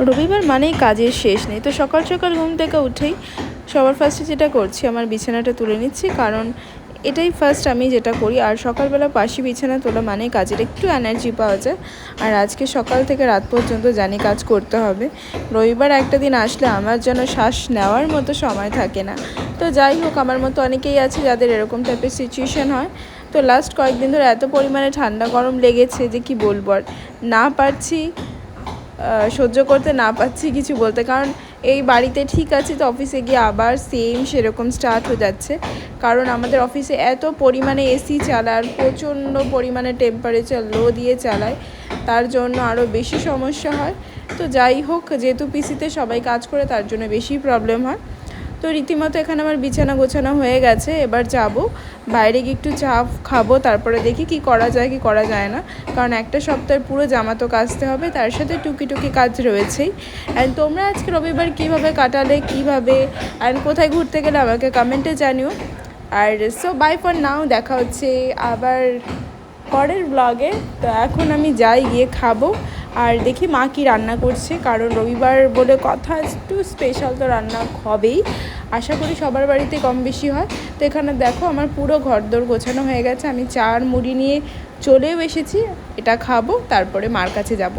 রবিবার মানেই কাজের শেষ নেই। তো সকাল সকাল ঘুম থেকে উঠেই সবার ফার্স্টে যেটা করছি, আমার বিছানাটা তুলে নিচ্ছি। কারণ এটাই ফার্স্ট আমি যেটা করি। আর সকালবেলা পাশি বিছানা তোলা মানে কাজের। একটু এনার্জি পাওয়া যায়। আর আজকে সকাল থেকে রাত পর্যন্ত জানি কাজ করতে হবে। রবিবার একটা দিন আসলে আমার যেন শ্বাস নেওয়ার মতো সময় থাকে না। তো যাই হোক, আমার মতো অনেকেই আছে যাদের এরকম টাইপের সিচুয়েশন হয়। তো লাস্ট কয়েকদিন ধরে এত পরিমাণে ঠান্ডা গরম লেগেছে যে কি বলব আর। না পারছি সহ্য করতে না পাচ্ছি কিছু বলতে। কারণ এই বাড়িতে ঠিক আছে তো অফিসে গিয়ে আবার সেম সেরকম স্টার্ট হয়ে যাচ্ছে। কারণ আমাদের অফিসে এত পরিমাণে এসি চালায়, প্রচণ্ড পরিমাণে টেম্পারেচার লো দিয়ে চালায়, তার জন্য আরও বেশি সমস্যা হয়। তো যাই হোক, যেহেতু পিসিতে সবাই কাজ করে, তার জন্য বেশি প্রবলেম হয়। তো রীতিমতো এখানে আমার বিছানা গোছানো হয়ে গেছে, এবার যাব। বাইরে গিয়ে একটু চা খাব, তারপরে দেখি কি করা যায়, কি করা যায় না। কারণ একটা সপ্তাহের পুরো জামা তো কাচতে হবে, তার সাথে টুকি টুকি কাজ রয়েছেই। অ্যান্ড তোমরা আজকে রবিবার কীভাবে কাটালে, কীভাবে অ্যান্ড কোথায় ঘুরতে গেলে আমাকে কমেন্টে জানিও। আর সো বাই ফর নাও দেখা হচ্ছে আবার পরের ব্লগে তো এখন আমি যাই, গিয়ে খাব। আর দেখি মা কি রান্না করছে, কারণ রবিবার বলে কথা একটু স্পেশাল তো রান্না হবেই। আশা করি সবার বাড়িতে কম বেশি হয়। তো এখানে দেখো আমার পুরো ঘরদোর গোছানো হয়ে গেছে। আমি চার মুড়ি নিয়ে চলেও এসেছি। এটা খাব, তারপরে মার কাছে যাব।